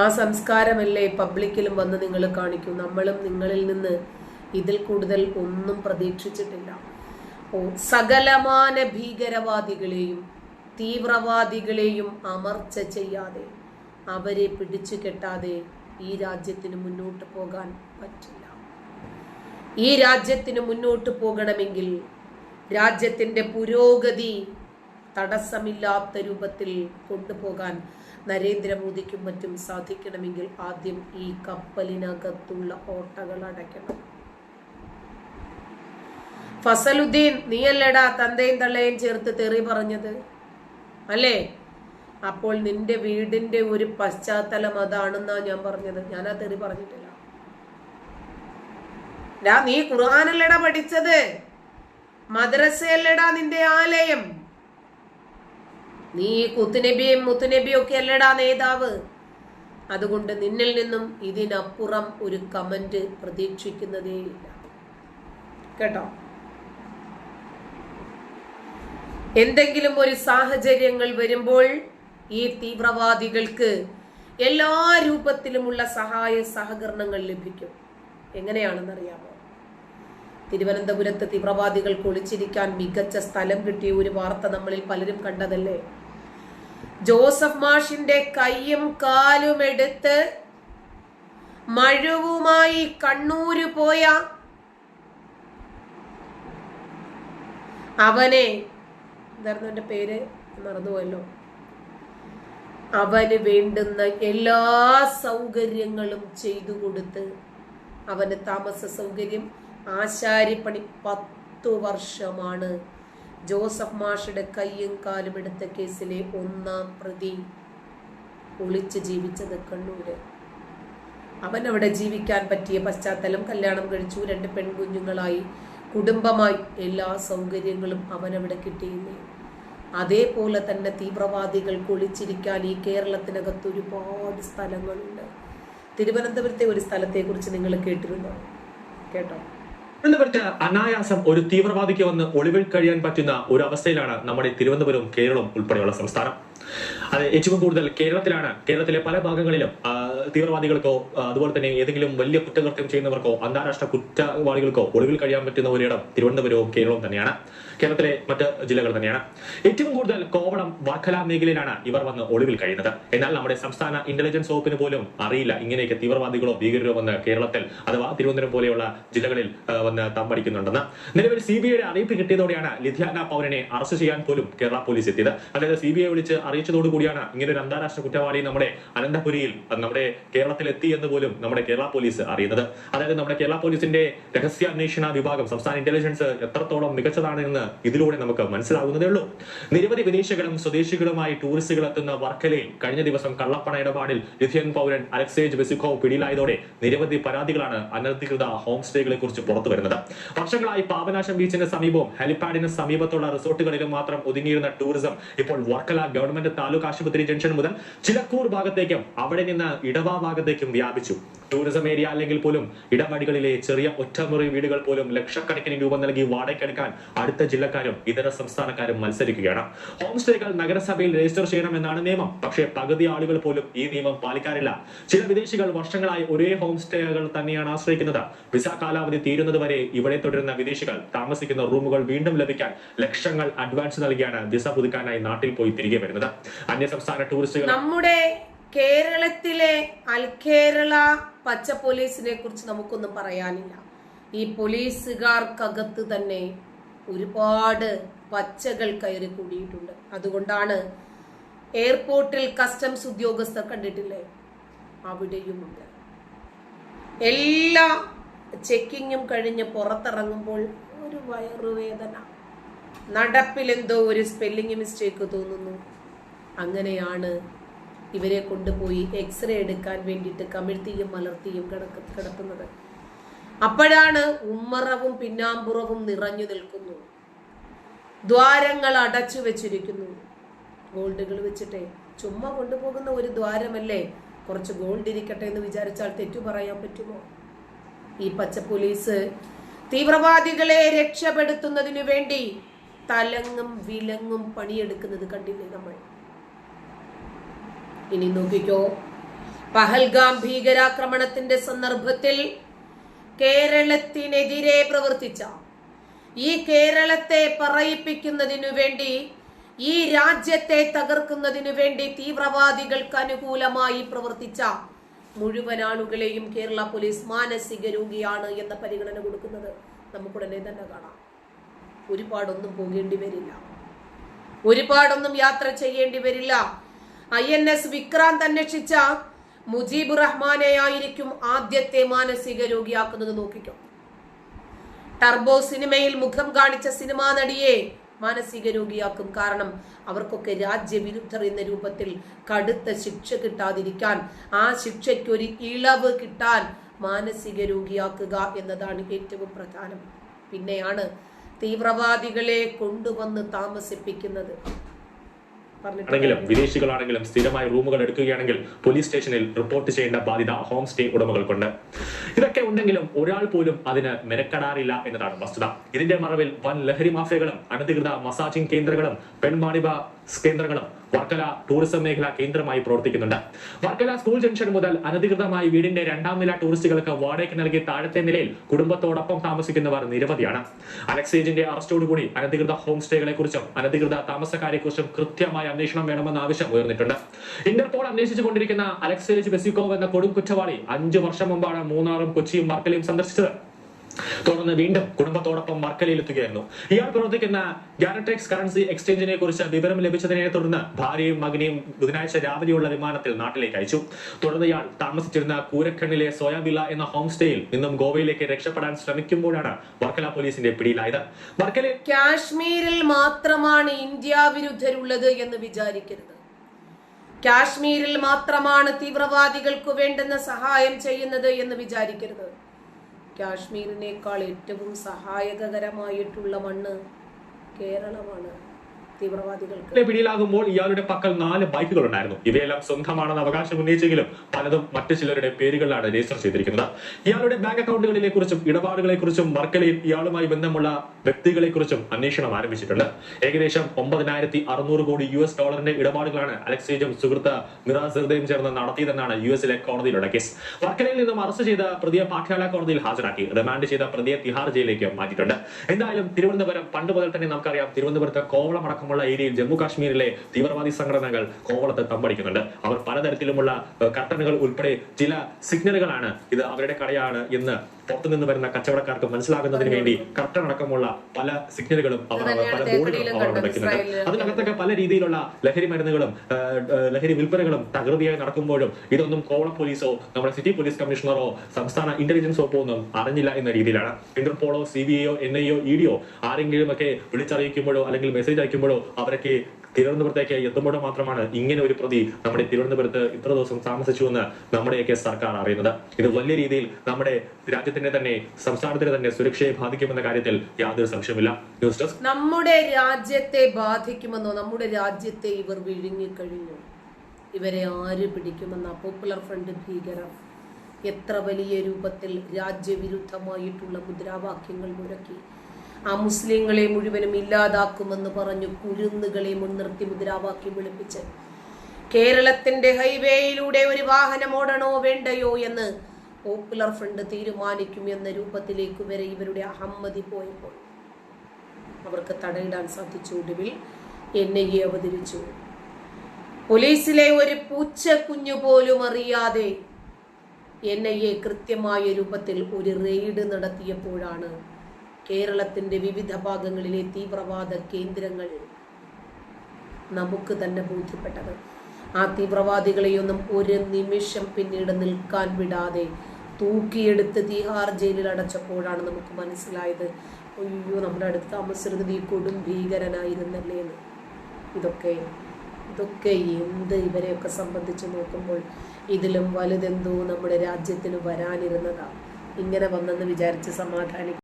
ആ സംസ്കാരമല്ലേ പബ്ലിക്കിലും വന്ന് നിങ്ങൾ കാണിക്കൂ. നമ്മളും നിങ്ങളിൽ നിന്ന് ഇതിൽ കൂടുതൽ ഒന്നും പ്രതീക്ഷിച്ചിട്ടില്ല. ഓ സകലമാന ഭീകരവാദികളെയും തീവ്രവാദികളെയും അമർച്ച ചെയ്യാതെ അവരെ പിടിച്ചു കെട്ടാതെ ഈ രാജ്യത്തിന് മുന്നോട്ട് പോകാൻ പറ്റില്ല. ഈ രാജ്യത്തിന് മുന്നോട്ട് പോകണമെങ്കിൽ രാജ്യത്തിന്റെ പുരോഗതി തടസ്സമില്ലാത്ത രൂപത്തിൽ കൊണ്ടുപോകാൻ നരേന്ദ്രമോദിക്കും മറ്റും സാധിക്കണമെങ്കിൽ ആദ്യം ഈ കപ്പലിനകത്തുള്ള ഓട്ടകൾ അടയ്ക്കണം. ഫസലുദ്ദീൻ നീയല്ലടാ തന്തയും തള്ളയും ചേർത്ത് തെറി പറഞ്ഞത്? അല്ലേ? അപ്പോൾ നിന്റെ വീടിന്റെ ഒരു പശ്ചാത്തലം അതാണെന്നാ ഞാൻ പറഞ്ഞത്. ഞാൻ ആ തെറി പറഞ്ഞിട്ടില്ല. നീ നീ ഖുർആാനല്ലടാ പഠിച്ചത്? മദ്രസയല്ലടാ നിന്റെ ആലയം? നീ കുത്തുനബിയും മുത്തുനബിയും ഒക്കെ അല്ലടാ നേതാവ്. അതുകൊണ്ട് നിന്നിൽ നിന്നും ഇതിനപ്പുറം ഒരു കമന്റ് പ്രതീക്ഷിക്കുന്നതേയില്ല കേട്ടോ? എന്തെങ്കിലും ഒരു സാഹചര്യങ്ങൾ വരുമ്പോൾ ഈ തീവ്രവാദികൾക്ക് എല്ലാ രൂപത്തിലുമുള്ള സഹായ സഹകരണങ്ങൾ ലഭിക്കും. എങ്ങനെയാണെന്നറിയാമോ? തിരുവനന്തപുരത്ത് തീവ്രവാദികൾക്ക് ഒളിച്ചിരിക്കാൻ മികച്ച സ്ഥലം കിട്ടിയ ഒരു വാർത്ത നമ്മളിൽ പലരും കണ്ടതല്ലേ? ജോസഫ് മാഷിന്റെ കൈയും കാലും എടുത്ത് മഴുവുമായി കണ്ണൂര് പോയ അവനെ എന്തായിരുന്നു എന്റെ പേര്? മറന്നുപോയല്ലോ. അവന് വേണ്ടുന്ന എല്ലാ സൗകര്യങ്ങളും ചെയ്തു കൊടുത്ത് അവന് താമസ സൗകര്യം ആശാരിപ്പണി പത്തു വർഷമാണ്. ജോസഫ് മാഷയുടെ കയ്യും കാലും എടുത്ത കേസിലെ ഒന്നാം പ്രതി ഒളിച്ച് ജീവിച്ചത് കണ്ണൂര്. അവൻ അവിടെ ജീവിക്കാൻ പറ്റിയ പശ്ചാത്തലം കല്യാണം കഴിച്ചു. രണ്ട് പെൺകുഞ്ഞുങ്ങളായി കുടുംബമായി എല്ലാ സൗകര്യങ്ങളും അവൻ അവിടെ കിട്ടിയില്ലേ? അതേപോലെ തന്നെ തീവ്രവാദികൾ ഒളിച്ചിരിക്കാൻ ഈ കേരളത്തിനകത്ത് ഒരുപാട് സ്ഥലങ്ങളുണ്ട്. തിരുവനന്തപുരത്തെ ഒരു സ്ഥലത്തെക്കുറിച്ച് നിങ്ങൾ കേട്ടിരുന്നോ? കേട്ടോ? തിരുവനന്തപുരത്ത് അനായാസം ഒരു തീവ്രവാദിക്ക് വന്ന് ഒളിവിൽ കഴിയാൻ പറ്റുന്ന ഒരു അവസ്ഥയിലാണ് നമ്മുടെ തിരുവനന്തപുരവും കേരളവും ഉൾപ്പെടെയുള്ള സംസ്ഥാനം. അത് ഏറ്റവും കൂടുതൽ കേരളത്തിലാണ് കേരളത്തിലെ പല ഭാഗങ്ങളിലും തീവ്രവാദികൾക്കോ അതുപോലെ തന്നെ ഏതെങ്കിലും വലിയ കുറ്റകൃത്യം ചെയ്യുന്നവർക്കോ അന്താരാഷ്ട്ര കുറ്റവാളികൾക്കോ ഒളിവിൽ കഴിയാൻ പറ്റുന്ന ഒരിടം തിരുവനന്തപുരവും കേരളവും തന്നെയാണ്. കേരളത്തിലെ മറ്റ് ജില്ലകൾ തന്നെയാണ്. ഏറ്റവും കൂടുതൽ കോവളം വർക്കല മേഖലയിലാണ് ഇവർ വന്ന് ഒളിവിൽ കഴിയുന്നത്. എന്നാൽ നമ്മുടെ സംസ്ഥാന ഇന്റലിജൻസ് വകുപ്പിന് പോലും അറിയില്ല ഇങ്ങനെയൊക്കെ തീവ്രവാദികളോ ഭീകരരോ വന്ന് കേരളത്തിൽ അഥവാ തിരുവനന്തപുരം പോലെയുള്ള ജില്ലകളിൽ വന്ന് തമ്പടിക്കുന്നുണ്ടെന്ന്. നിലവിൽ സി ബി ഐയുടെ അറിയിപ്പ് കിട്ടിയതോടെയാണ് ലിധ്യാന പൗരനെ അറസ്റ്റ് ചെയ്യാൻ പോലും കേരള പോലീസ് എത്തിയത്. അതായത് സി ബി ഐ വിളിച്ച് അറിയിച്ചതോടുകൂടിയാണ് ഇങ്ങനെ ഒരു അന്താരാഷ്ട്ര കുറ്റവാളി നമ്മുടെ അനന്തപുരിയിൽ നമ്മുടെ കേരളത്തിൽ എത്തി എന്ന് പോലും നമ്മുടെ കേരള പോലീസ് അറിയുന്നത്. അതായത് നമ്മുടെ കേരള പോലീസിന്റെ രഹസ്യാന്വേഷണ വിഭാഗം സംസ്ഥാന ഇന്റലിജൻസ് എത്രത്തോളം മികച്ചതാണ് എന്ന് ഇതിലൂടെ നമുക്ക് മനസ്സിലാകുന്നതേ ഉള്ളൂ. നിരവധി വിദേശികളും സ്വദേശികളുമായി ടൂറിസ്റ്റുകൾ എത്തുന്ന വർക്കലയിൽ കഴിഞ്ഞ ദിവസം കള്ളപ്പണ ഇടപാടിൽ ലിഥിയൻ പൗരൻ അലക്സേജ് വെസിക്കോവ് പിടിയിലായതോടെ നിരവധി പരാതികളാണ് അനധികൃത ഹോം സ്റ്റേകളെ കുറിച്ച് പുറത്തു വരുന്നത്. വർഷങ്ങളായി പാപനാശം ബീച്ചിന് സമീപവും ഹെലിപാഡിന് സമീപത്തുള്ള റിസോർട്ടുകളിലും മാത്രം ഒതുങ്ങിയിരുന്ന ടൂറിസം ഇപ്പോൾ വർക്കല ഗവൺമെന്റ് താലൂക്ക് ആശുപത്രി ജംഗ്ഷൻ മുതൽ ചിലക്കൂർ ഭാഗത്തേക്കും അവിടെ നിന്ന് ഇടവ ഭാഗത്തേക്കും വ്യാപിച്ചു. ടൂറിസം ഏരിയ അല്ലെങ്കിൽ പോലും ഇടവഴികളിലെ ചെറിയ ഒറ്റമുറി വീടുകൾ പോലും ലക്ഷക്കണക്കിന് രൂപ നൽകി വാടകയ്ക്കെടുക്കാൻ അടുത്ത ജില്ലക്കാരും ഇതര സംസ്ഥാനക്കാരും മത്സരിക്കുകയാണ്. ഹോം സ്റ്റേകൾ നഗരസഭയിൽ രജിസ്റ്റർ ചെയ്യണമെന്നാണ് നിയമം. പക്ഷേ പകുതി ആളുകൾ പോലും ഈ നിയമം പാലിക്കാറില്ല. ചില വിദേശികൾ വർഷങ്ങളായി ഒരേ ഹോം സ്റ്റേകൾ തന്നെയാണ് ആശ്രയിക്കുന്നത്. വിസ കാലാവധി തീരുന്നതുവരെ ഇവിടെ തുടരുന്ന വിദേശികൾ താമസിക്കുന്ന റൂമുകൾ വീണ്ടും ലഭിക്കാൻ ലക്ഷങ്ങൾ അഡ്വാൻസ് നൽകിയാണ് വിസ പുതുക്കാനായി നാട്ടിൽ പോയി തിരികെ വരുന്നത്. അന്യ സംസ്ഥാന ടൂറിസ്റ്റുകൾ നമ്മുടെ കേരളത്തിലെ അൽക്കേരള പച്ച പോലീസിനെ കുറിച്ച് നമുക്കൊന്നും പറയാനില്ല. ഈ പോലീസുകാർക്കകത്ത് തന്നെ ഒരുപാട് പച്ചകൾ കയറി കൂടിയിട്ടുണ്ട്. അതുകൊണ്ടാണ് എയർപോർട്ടിൽ കസ്റ്റംസ് ഉദ്യോഗസ്ഥർ കണ്ടിട്ടില്ലേ? അവിടെയുമുണ്ട്. എല്ലാ ചെക്കിങ്ങും കഴിഞ്ഞ് പുറത്തിറങ്ങുമ്പോൾ ഒരു വയറുവേദന. നടപ്പിലെന്തോ ഒരു സ്പെല്ലിംഗ് മിസ്റ്റേക്ക് തോന്നുന്നു. അങ്ങനെയാണ് ഇവരെ കൊണ്ടുപോയി എക്സ്റേ എടുക്കാൻ വേണ്ടിയിട്ട് കമിഴ്ത്തിയും മലർത്തിയും കിടക്ക അപ്പോഴാണ് ഉമ്മറവും പിന്നാമ്പുറവും നിറഞ്ഞു നിൽക്കുന്നു. ദ്വാരങ്ങൾ അടച്ചു വെച്ചിരിക്കുന്നു. ഗോൾഡുകൾ വെച്ചിട്ടേ ചുമ്മാ കൊണ്ടുപോകുന്ന ഒരു ദ്വാരമല്ലേ? കുറച്ച് ഗോൾഡ് ഇരിക്കട്ടെ എന്ന് വിചാരിച്ചാൽ തെറ്റു പറയാൻ പറ്റുമോ? ഈ പച്ച പോലീസ് തീവ്രവാദികളെ രക്ഷപ്പെടുത്തുന്നതിനു വേണ്ടി തലങ്ങും വിലങ്ങും പണിയെടുക്കുന്നത് കണ്ടില്ലേ നമ്മൾ? ഇനി നോക്കിക്കോ. പഹൽഗാം ഭീകരാക്രമണത്തിന്റെ സന്ദർഭത്തിൽ കേരളത്തിനെതിരെ പ്രവർത്തിച്ച ഈ കേരളത്തെ പറയിപ്പിക്കുന്നതിനു വേണ്ടി ഈ രാജ്യത്തെ തകർക്കുന്നതിനു വേണ്ടി തീവ്രവാദികൾക്ക് അനുകൂലമായി പ്രവർത്തിച്ച മുഴുവൻ ആളുകളെയും കേരള പോലീസ് മാനസിക രോഗിയാണ് എന്ന പരിഗണന കൊടുക്കുന്നത് നമുക്കുടനെ തന്നെ കാണാം. ഒരുപാടൊന്നും പോകേണ്ടി വരില്ല. ഒരുപാടൊന്നും യാത്ര ചെയ്യേണ്ടി വരില്ല. ഐ എൻ എസ് വിക്രാന്ത് അന്വേഷിച്ച മുജീബ് റഹ്മാനെ ആയിരിക്കും ആദ്യത്തെ മാനസിക രോഗിയാക്കുന്നത് നോക്കിക്കോ. ടർബോ സിനിമയിൽ മുഖം കാണിച്ച സിനിമാ നടിയെ മാനസിക രോഗിയാക്കും കാരണം അവർക്കൊക്കെ രാജ്യവിരുദ്ധർ എന്ന രൂപത്തിൽ കടുത്ത ശിക്ഷ കിട്ടാതിരിക്കാൻ ആ ശിക്ഷയ്ക്ക് ഒരു ഇളവ് കിട്ടാൻ മാനസിക രോഗിയാക്കുക എന്നതാണ് ഏറ്റവും പ്രധാനം. പിന്നെയാണ് തീവ്രവാദികളെ കൊണ്ടുവന്ന് താമസിപ്പിക്കുന്നത്. ആണെങ്കിലും വിദേശികളാണെങ്കിലും സ്ഥിരമായി റൂമുകൾ എടുക്കുകയാണെങ്കിൽ പോലീസ് സ്റ്റേഷനിൽ റിപ്പോർട്ട് ചെയ്യേണ്ട ബാധ്യത ഹോം സ്റ്റേ ഉടമകൾക്കുണ്ട്. ഇതൊക്കെ ഉണ്ടെങ്കിലും ഒരാൾ പോലും അതിന് മെനക്കെടാറില്ല എന്നതാണ് വസ്തുത. ഇതിന്റെ മറവിൽ വൻ ലഹരി മാഫിയകളും അനധികൃത മസാജിംഗ് കേന്ദ്രങ്ങളും പെൺമാണിപ കേന്ദ്രങ്ങളും വർക്കല ടൂറിസം മേഖല കേന്ദ്രമായി പ്രവർത്തിക്കുന്നുണ്ട്. വർക്കല സ്കൂൾ ജംഗ്ഷൻ മുതൽ അനധികൃതമായി വീടിന്റെ രണ്ടാം നില ടൂറിസ്റ്റുകൾക്ക് വാടകയ്ക്ക് നൽകി താഴത്തെ നിലയിൽ കുടുംബത്തോടൊപ്പം താമസിക്കുന്നവർ നിരവധിയാണ്. അലക്സേജിന്റെ അറസ്റ്റോടുകൂടി അനധികൃത ഹോം സ്റ്റേകളെ കുറിച്ചും അനധികൃത താമസക്കാരെ കുറിച്ചും കൃത്യമായ അന്വേഷണം വേണമെന്ന ആവശ്യം ഉയർന്നിട്ടുണ്ട്. ഇന്റർപോൾ അന്വേഷിച്ചുകൊണ്ടിരിക്കുന്ന അലക്സേജ് ബെസിക്കോവ് എന്ന കൊടും കുറ്റവാളി അഞ്ചു വർഷം മുമ്പാണ് മൂന്നാറും കൊച്ചിയും വർക്കലയും സന്ദർശിച്ചത്. തുടർന്ന് വീണ്ടും കുടുംബത്തോടൊപ്പം വർക്കലയിലെത്തുകയായിരുന്നു ഇയാൾ പ്രവർത്തിക്കുന്ന ഗാനട്രിക്സ് കറൻസി എക്സ്ചേഞ്ചിനെ കുറിച്ച് വിവരം ലഭിച്ചതിനെ തുടർന്ന് ഭാര്യയും മകനെയും ബുധനാഴ്ച രാവിലെയുള്ള വിമാനത്തിൽ നാട്ടിലേക്ക് അയച്ചു. തുടർന്ന് ഇയാൾ താമസിച്ചിരുന്ന കൂരക്കണ്ണിലെ സോയാബില എന്ന ഹോം സ്റ്റേയിൽ നിന്നും ഗോവയിലേക്ക് രക്ഷപ്പെടാൻ ശ്രമിക്കുമ്പോഴാണ് വർക്കല പോലീസിന്റെ പിടിയിലായത്. വർക്കല കാശ്മീരിൽ മാത്രമാണ് ഇന്ത്യ വിരുദ്ധരുള്ളത് എന്ന് വിചാരിക്കരുത്. കാശ്മീരിൽ മാത്രമാണ് തീവ്രവാദികൾക്ക് വേണ്ടുന്ന സഹായം ചെയ്യുന്നത് എന്ന് വിചാരിക്കരുത്. കാശ്മീരിനേക്കാൾ ഏറ്റവും സഹായകരമായിട്ടുള്ള മണ്ണ് കേരളമാണ്. തീവ്രവാദികൾക്ക് പിടിയിലാകുമ്പോൾ ഇയാളുടെ പക്കൽ നാല് ബൈക്കുകൾ ഉണ്ടായിരുന്നു ഇവയെല്ലാം സ്വന്തമാണെന്ന് അവകാശം ഉന്നയിച്ചെങ്കിലും പലതും മറ്റു ചിലരുടെ പേരുകളിലാണ് രജിസ്റ്റർ ചെയ്തിരിക്കുന്നത്. ഇയാളുടെ ബാങ്ക് അക്കൗണ്ടുകളിലെ കുറിച്ചും ഇടപാടുകളെ കുറിച്ചും വർക്കലയിൽ ഇയാളുമായി ബന്ധമുള്ള വ്യക്തികളെ കുറിച്ചും അന്വേഷണം ആരംഭിച്ചിട്ടുണ്ട്. ഏകദേശം ഒമ്പതിനായിരത്തി അറുന്നൂറ് കോടി യു എസ് ഡോളറിന്റെ ഇടപാടുകളാണ് അലക്സേജും സുഹൃത്ത് ഹൃദയം ചേർന്ന് നടത്തിയതെന്നാണ് യു എസിലെ കോടതിയിലുള്ള കേസ്. വർക്കലയിൽ നിന്നും അറസ്റ്റ് ചെയ്ത പ്രതിയെ പാഠ്യാല കോടതിയിൽ ഹാജരാക്കി. റിമാൻഡ് ചെയ്ത പ്രതിയെ തിഹാർ ജയിലിലേക്ക് മാറ്റിയിട്ടുണ്ട്. എന്തായാലും തിരുവനന്തപുരം പണ്ട് മുതൽ തന്നെ നമുക്കറിയാം തിരുവനന്തപുരത്ത് കോവളം അടക്കമുള്ള ഏരിയയിൽ ജമ്മു കാശ്മീരിലെ തീവ്രവാദി സംഘടനകൾ കോവളത്ത് തമ്പടിക്കുന്നുണ്ട്. അവർ പലതരത്തിലുമുള്ള കർട്ടനുകൾ ഉൾപ്പെടെ ചില സിഗ്നലുകളാണ് ഇത് അവരുടെ കടയാണ് എന്ന് പുറത്തുനിന്ന് വരുന്ന കച്ചവടക്കാർക്ക് മനസ്സിലാകുന്നതിന് വേണ്ടി കർട്ടൻ അടക്കമുള്ള പല സിഗ്നലുകളും അവർ പല ബോർഡുകളും അവർ കണ്ടത് അതിനകത്തൊക്കെ പല രീതിയിലുള്ള ലഹരി മരുന്നുകളും ലഹരി വിൽപ്പനകളും തകൃതിയായി നടക്കുമ്പോഴും ഇതൊന്നും കോവളം പോലീസോ നമ്മുടെ സിറ്റി പോലീസ് കമ്മീഷണറോ സംസ്ഥാന ഇന്റലിജൻസ് വകുപ്പോ ഒന്നും അറിഞ്ഞില്ല എന്ന രീതിയിലാണ്. ഇന്റർപോളോ സി ബി ഐയോ എൻ ഐ ഒ ഇ ഡിയോ ആരെങ്കിലും ഒക്കെ വിളിച്ചറിയിക്കുമ്പോഴോ അല്ലെങ്കിൽ മെസ്സേജ് അയക്കുമ്പോഴോ അവരൊക്കെ തിരുവനന്തപുരത്തേക്ക് എത്തുമ്പോൾ മാത്രമാണ് ഇങ്ങനെ ഒരു പ്രതി നമ്മുടെ തിരുവനന്തപുരത്ത് ഇത്ര ദിവസം താമസിച്ചു എന്ന് നമ്മുടെയൊക്കെ സർക്കാർ അറിയുന്നത്. ഇത് വലിയ രീതിയിൽ നമ്മുടെ രാജ്യത്തിന്റെ തന്നെ സംസ്ഥാനത്തിന്റെ തന്നെ സുരക്ഷയെ ബാധിക്കുമെന്ന കാര്യത്തിൽ യാതൊരു സംശയമില്ല ന്യൂസ് ഡെസ്ക്. നമ്മുടെ രാജ്യത്തെ ബാധിക്കുമെന്നോ നമ്മുടെ രാജ്യത്തെ ഇവർ വിഴുങ്ങിക്കഴിഞ്ഞു? ഇവരെ ആര് പിടിക്കുമെന്ന? പോപ്പുലർ ഫ്രണ്ട് ഭീകരർ എത്ര വലിയ രൂപത്തിൽ രാജ്യവിരുദ്ധമായിട്ടുള്ള മുദ്രാവാക്യങ്ങൾ മുഴക്കി? ആ മുസ്ലിങ്ങളെ മുഴുവനും ഇല്ലാതാക്കുമെന്ന് പറഞ്ഞു കുരുന്നുകളെ മുൻനിർത്തി മുദ്രാവാക്യം വിളിപ്പിച്ച്. കേരളത്തിന്റെ ഹൈവേയിലൂടെ ഒരു വാഹനം ഓടണോ വേണ്ടയോ എന്ന് പോപ്പുലർ ഫ്രണ്ട് തീരുമാനിക്കും എന്ന രൂപത്തിലേക്ക് വരെ ഇവരുടെ അഹമ്മതി പോയപ്പോൾ അവർക്ക് തടയിടാൻ സാധിച്ചു. ഒടുവിൽ എൻ ഐ എ അവതരിച്ചു. പോലീസിലെ ഒരു പൂച്ച കുഞ്ഞു പോലും അറിയാതെ എൻ ഐ എ കൃത്യമായ രൂപത്തിൽ ഒരു റെയ്ഡ് നടത്തിയപ്പോഴാണ് കേരളത്തിന്റെ വിവിധ ഭാഗങ്ങളിലെ തീവ്രവാദ കേന്ദ്രങ്ങൾ നമുക്ക് തന്നെ ബോധ്യപ്പെട്ടത്. ആ തീവ്രവാദികളെയൊന്നും ഒരു നിമിഷം പിന്നീട് നിൽക്കാൻ വിടാതെ തൂക്കിയെടുത്ത് തീഹാർ ജയിലിൽ അടച്ചപ്പോഴാണ് നമുക്ക് മനസ്സിലായത് അയ്യോ നമ്മുടെ അടുത്ത് താമസിച്ചിരുന്നത് ഈ കൊടും ഭീകരനായിരുന്നല്ലേ എന്ന്. ഇതൊക്കെ ഇതൊക്കെ എന്ത് ഇവരെയൊക്കെ സംബന്ധിച്ച് നോക്കുമ്പോൾ ഇതിലും വലുതെന്തോ നമ്മുടെ രാജ്യത്തിന് വരാനിരുന്നതാണ് ഇങ്ങനെ വന്നെന്ന് വിചാരിച്ച് സമാധാനിക്കും